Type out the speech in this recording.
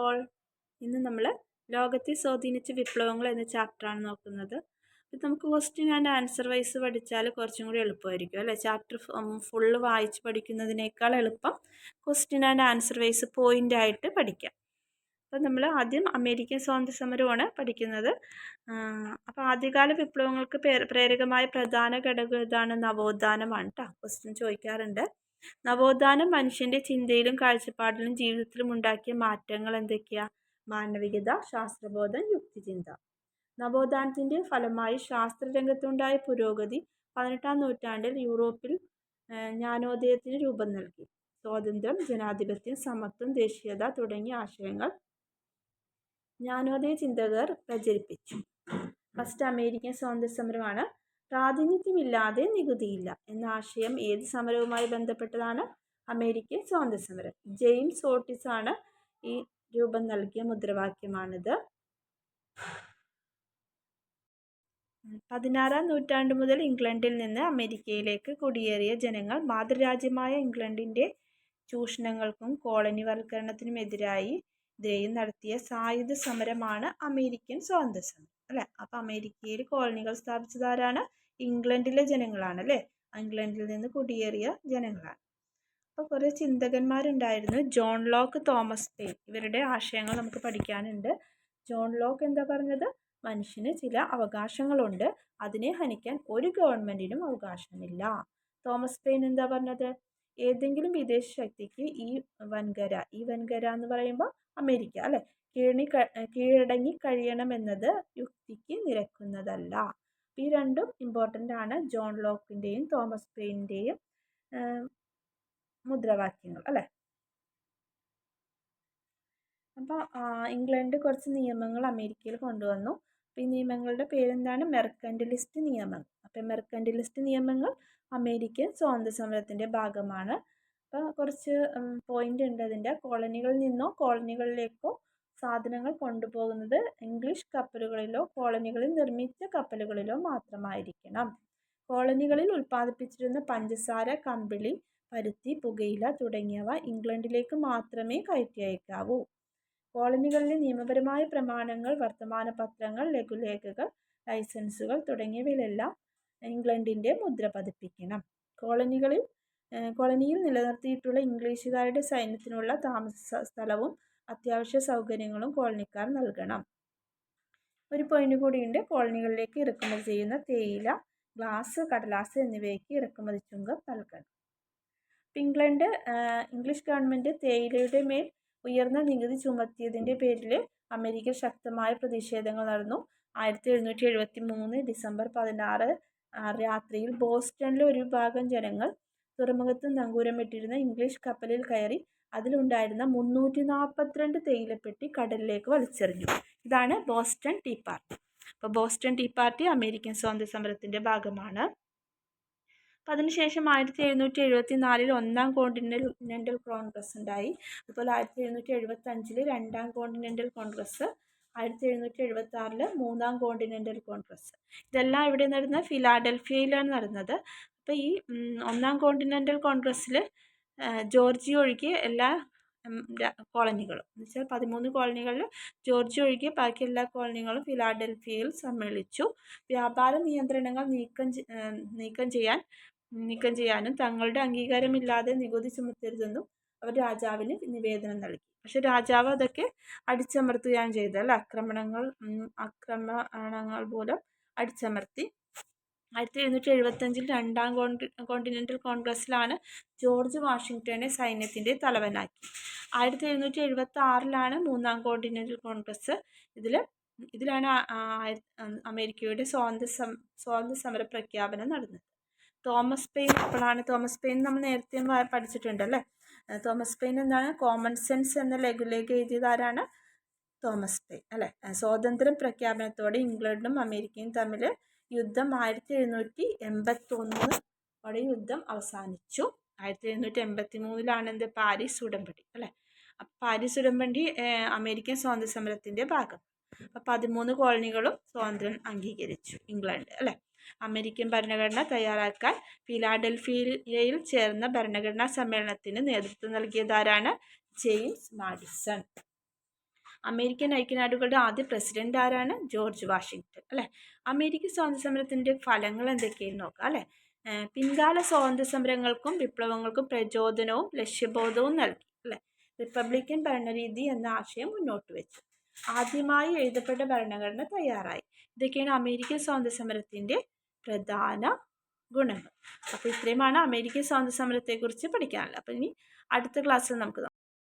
All ഇന്ന് നമ്മൾ ലോകത്തെ സ്വാധീനിച്ച വിപ്ലവങ്ങൾ എന്ന ചാപ്റ്ററാണ് നോക്കുന്നത്. ഇത് നമുക്ക് ക്വസ്റ്റ്യൻ ആൻഡ് ആൻസർ വൈസ് പഠിച്ചാൽ കുറച്ചും കൂടി എളുപ്പമായിരിക്കും അല്ലേ? ചാപ്റ്റർ ഫുള്ള് വായിച്ച് പഠിക്കുന്നതിനേക്കാൾ എളുപ്പം question and answer wise point ആയിട്ട് പഠിക്കാം. അപ്പം നമ്മൾ ആദ്യം അമേരിക്കൻ സ്വാതന്ത്ര്യ സമരമാണ് പഠിക്കുന്നത്. അപ്പോൾ ആദ്യകാല വിപ്ലവങ്ങൾക്ക് പ്രേരകമായ പ്രധാന ഘടകം ഇതാണ് നവോത്ഥാനമാണ് കേട്ടോ ക്വസ്റ്റ്യൻ ചോദിക്കാറുണ്ട്. നവോത്ഥാനം മനുഷ്യന്റെ ചിന്തയിലും കാഴ്ചപ്പാടിലും ജീവിതത്തിലും ഉണ്ടാക്കിയ മാറ്റങ്ങൾ എന്തൊക്കെയാ? മാനവികത ശാസ്ത്രബോധം യുക്തിചിന്ത. നവോത്ഥാനത്തിന്റെ ഫലമായി ശാസ്ത്രരംഗത്തുണ്ടായ പുരോഗതി പതിനെട്ടാം നൂറ്റാണ്ടിൽ യൂറോപ്പിൽ ജ്ഞാനോദയത്തിന് രൂപം നൽകി. സ്വാതന്ത്ര്യം ജനാധിപത്യം സമത്വം ദേശീയത തുടങ്ങിയ ആശയങ്ങൾ ജ്ഞാനോദയ ചിന്തകർ പ്രചരിപ്പിച്ചു. ഫസ്റ്റ് അമേരിക്കൻ സ്വാതന്ത്ര്യ സമരമാണ് പ്രാതിനിധ്യമില്ലാതെ നികുതിയില്ല എന്ന ആശയം ഏത് സമരവുമായി ബന്ധപ്പെട്ടതാണ്? അമേരിക്കൻ സ്വാതന്ത്ര്യ സമരം ജെയിംസ് ഓട്ടിസ് ആണ് ഈ രൂപം നൽകിയ മുദ്രാവാക്യമാണിത്. പതിനാറാം നൂറ്റാണ്ട് മുതൽ ഇംഗ്ലണ്ടിൽ നിന്ന് അമേരിക്കയിലേക്ക് കുടിയേറിയ ജനങ്ങൾ മാതൃരാജ്യമായ ഇംഗ്ലണ്ടിന്റെ ചൂഷണങ്ങൾക്കും കോളനിവൽക്കരണത്തിനുമെതിരായി ദയം നടത്തിയ സായുധ സമരമാണ് അമേരിക്കൻ സ്വാതന്ത്ര്യ സമരം അല്ലേ? അപ്പോൾ അമേരിക്കയിൽ കോളനികൾ സ്ഥാപിച്ചതാരാണ്? ഇംഗ്ലണ്ടിലെ ജനങ്ങളാണ് അല്ലേ? ഇംഗ്ലണ്ടിൽ നിന്ന് കുടിയേറിയ ജനങ്ങളാണ്. അപ്പോൾ കുറേ ചിന്തകന്മാരുണ്ടായിരുന്നു. ജോൺ ലോക്ക് തോമസ് പെയിൻ ഇവരുടെ ആശയങ്ങൾ നമുക്ക് പഠിക്കാനുണ്ട്. ജോൺ ലോക്ക് എന്താ പറഞ്ഞത്? മനുഷ്യന് ചില അവകാശങ്ങളുണ്ട്. അതിനെ ഹനിക്കാൻ ഒരു ഗവൺമെന്റിനും അവകാശമില്ല. തോമസ് പെയിൻ എന്താ പറഞ്ഞത്? ഏതെങ്കിലും വിദേശ ശക്തിക്ക് ഈ വൻകര ഈ വൻകര എന്ന് പറയുമ്പോൾ അമേരിക്ക അല്ലേ? കീഴി കീഴടങ്ങി കഴിയണമെന്നത് യുക്തിക്ക് നിരക്കുന്നതല്ല. ഈ രണ്ടും ഇമ്പോർട്ടന്റ് ആണ്. ജോൺ ലോക്കിന്റെയും തോമസ് പെയിന്റെയും മുദ്രാവാക്യങ്ങൾ അല്ലേ? അപ്പോൾ ഇംഗ്ലണ്ട് കുറച്ച് നിയമങ്ങൾ അമേരിക്കയിൽ കൊണ്ടുവന്നു. അപ്പോൾ ഈ നിയമങ്ങളുടെ പേരെന്താണ്? മെർക്കൻഡലിസ്റ്റ് നിയമങ്ങൾ അപ്പോൾ മെർക്കൻഡലിസ്റ്റ് നിയമങ്ങൾ അമേരിക്കൻ സ്വാതന്ത്ര്യ സമരത്തിന്റെ ഭാഗമാണ്. അപ്പോൾ കുറച്ച് പോയിന്റ് ഉണ്ട് അതിന്റെ കോളനികളിൽ നിന്നോ കോളനികളിലേക്കോ സാധനങ്ങൾ കൊണ്ടുപോകുന്നത് ഇംഗ്ലീഷ് കപ്പലുകളിലോ കോളനികളിൽ നിർമ്മിച്ച കപ്പലുകളിലോ മാത്രമായിരിക്കണം. കോളനികളിൽ ഉൽപ്പാദിപ്പിച്ചിരുന്ന പഞ്ചസാര കമ്പിളി പരുത്തി പുകയില തുടങ്ങിയവ ഇംഗ്ലണ്ടിലേക്ക് മാത്രമേ കയറ്റി അയക്കാവൂ. കോളനികളിലെ നിയമപരമായ പ്രമാണങ്ങൾ വർത്തമാന പത്രങ്ങൾ ലഘുലേഖകൾ ലൈസൻസുകൾ തുടങ്ങിയവയിലെല്ലാം ഇംഗ്ലണ്ടിന്റെ മുദ്ര പതിപ്പിക്കണം. കോളനികളിൽ കോളനിയിൽ നിലനിർത്തിയിട്ടുള്ള ഇംഗ്ലീഷുകാരുടെ സൈന്യത്തിനുള്ള താമസ സ്ഥലവും അത്യാവശ്യ സൗകര്യങ്ങളും കോളനിക്കാർ നൽകണം. ഒരു പോയിന്റ് കൂടിയുണ്ട്. കോളനികളിലേക്ക് ഇറക്കുമതി ചെയ്യുന്ന തേയില ഗ്ലാസ് കടലാസ് എന്നിവയ്ക്ക് ഇറക്കുമതി ചുങ്കം നൽകണം. ഇംഗ്ലണ്ട് ഇംഗ്ലീഷ് ഗവൺമെന്റ് തേയിലയുടെ മേൽ ഉയർന്ന നികുതി ചുമത്തിയതിന്റെ പേരിൽ അമേരിക്കയിൽ ശക്തമായ പ്രതിഷേധങ്ങൾ നടന്നു. ആയിരത്തി എഴുന്നൂറ്റി എഴുപത്തി മൂന്ന് ഡിസംബർ പതിനാറ് രാത്രിയിൽ ബോസ്റ്റണിലെ ഒരു വിഭാഗം ജനങ്ങൾ തുറമുഖത്ത് നങ്കൂരമിട്ടിരുന്ന ഇംഗ്ലീഷ് കപ്പലിൽ കയറി അതിലുണ്ടായിരുന്ന മുന്നൂറ്റി നാൽപ്പത്തിരണ്ട് തേയിലപ്പെട്ടി കടലിലേക്ക് വലിച്ചെറിഞ്ഞു. ഇതാണ് ബോസ്റ്റൺ ടീ പാർട്ടി. അപ്പോൾ ബോസ്റ്റൺ ടീ പാർട്ടി അമേരിക്കൻ സ്വാതന്ത്ര്യ സമരത്തിന്റെ ഭാഗമാണ്. അപ്പം അതിനുശേഷം ആയിരത്തി എഴുന്നൂറ്റി എഴുപത്തി നാലിൽ ഒന്നാം കോണ്ടിനെന്റൽ കോൺഗ്രസ് ഉണ്ടായി അതുപോലെ ആയിരത്തി എഴുന്നൂറ്റി എഴുപത്തി അഞ്ചിൽ രണ്ടാം കോണ്ടിനെന്റൽ കോൺഗ്രസ് ആയിരത്തി എഴുന്നൂറ്റി എഴുപത്തി ആറിൽ മൂന്നാം കോണ്ടിനെന്റൽ കോൺഗ്രസ് ഇതെല്ലാം ഇവിടെ നടന്ന? ഫിലാഡൽഫിയയിലാണ് നടന്നത്. അപ്പോൾ ഈ ഒന്നാം കോണ്ടിനെന്റൽ കോൺഗ്രസ്സിൽ ജോർജിയ ഒഴികെ എല്ലാ കോളനികളും. എന്ന് വെച്ചാൽ പതിമൂന്ന് കോളനികളിൽ ജോർജിയ ഒഴികെ ബാക്കി എല്ലാ കോളനികളും ഫിലാഡൽഫിയയിൽ സമ്മേളിച്ചു. വ്യാപാര നിയന്ത്രണങ്ങൾ നീക്കം നീക്കം ചെയ്യാൻ നീക്കം ചെയ്യാനും തങ്ങളുടെ അംഗീകാരമില്ലാതെ നികുതി ചുമത്തരുതെന്നും അവർ രാജാവിന് നിവേദനം നൽകി. പക്ഷെ രാജാവ് അതൊക്കെ അടിച്ചമർത്തുകയാണ് ചെയ്തത് അല്ല? ആക്രമണങ്ങൾ ആക്രമണങ്ങൾ മൂലം അടിച്ചമർത്തി. ആയിരത്തി എഴുന്നൂറ്റി എഴുപത്തഞ്ചിൽ രണ്ടാം കോണ്ടി കോണ്ടിനെന്റൽ കോൺഗ്രസ്സിലാണ് ജോർജ് വാഷിങ്ടണെ സൈന്യത്തിന്റെ തലവനാക്കി. ആയിരത്തി എഴുന്നൂറ്റി എഴുപത്തി ആറിലാണ് മൂന്നാം കോണ്ടിനെന്റൽ കോൺഗ്രസ് ഇതിൽ ഇതിലാണ് അമേരിക്കയുടെ സ്വാതന്ത്ര്യ സ്വാതന്ത്ര്യ സമര പ്രഖ്യാപനം നടന്നത്. തോമസ് പെയിൻ അപ്പോഴാണ് തോമസ് പെയിൻ നമ്മൾ നേരത്തെ പഠിച്ചിട്ടുണ്ടല്ലേ തോമസ് പെയിൻ എന്താണ് കോമൺ സെൻസ് എന്ന ലഘുലേഖ എഴുതിയതാരാണ് തോമസ് പെയിൻ അല്ലേ? സ്വാതന്ത്ര്യം പ്രഖ്യാപനത്തോടെ ഇംഗ്ലണ്ടും അമേരിക്കയും തമ്മിൽ യുദ്ധം ആയിരത്തി എഴുന്നൂറ്റി എൺപത്തൊന്നോടെ യുദ്ധം അവസാനിച്ചു. ആയിരത്തി എഴുന്നൂറ്റി എൺപത്തി മൂന്നിലാണ് എന്ത്? പാരീസ് ഉടമ്പടി അല്ലേ? പാരീസ് ഉടമ്പടി അമേരിക്കൻ സ്വാതന്ത്ര്യ സമരത്തിന്റെ ഭാഗം. അപ്പം പതിമൂന്ന് കോളനികളും സ്വാതന്ത്ര്യം അംഗീകരിച്ചു ഇംഗ്ലണ്ട് അല്ലേ? അമേരിക്കൻ ഭരണഘടന തയ്യാറാക്കാൻ ഫിലാഡൽഫിയയിൽ ചേർന്ന ഭരണഘടനാ സമ്മേളനത്തിന് നേതൃത്വം നൽകിയതാരാണ്? James Madison. അമേരിക്കൻ ഐക്യനാടുകളുടെ ആദ്യ പ്രസിഡന്റ് ആരാണ്? ജോർജ് വാഷിങ്ടൺ അല്ലേ? അമേരിക്കൻ സ്വാതന്ത്ര്യ സമരത്തിന്റെ ഫലങ്ങൾ എന്തൊക്കെയെന്ന് നോക്കാം അല്ലേ? പിൻകാല സ്വാതന്ത്ര്യ സമരങ്ങൾക്കും വിപ്ലവങ്ങൾക്കും പ്രചോദനവും ലക്ഷ്യബോധവും നൽകി അല്ലേ? റിപ്പബ്ലിക്കൻ ഭരണരീതി എന്ന ആശയം മുന്നോട്ട് വെച്ചു. ആദ്യമായി എഴുതപ്പെട്ട ഭരണഘടന തയ്യാറായി. ഇതൊക്കെയാണ് അമേരിക്കൻ സ്വാതന്ത്ര്യ സമരത്തിന്റെ പ്രധാന ഗുണങ്ങൾ. അപ്പോൾ ഇത്രയുമാണ് അമേരിക്കൻ സ്വാതന്ത്ര്യ സമരത്തെക്കുറിച്ച് പഠിക്കാനുള്ളത്. അപ്പോൾ ഇനി അടുത്ത ക്ലാസ്സിൽ നമുക്ക്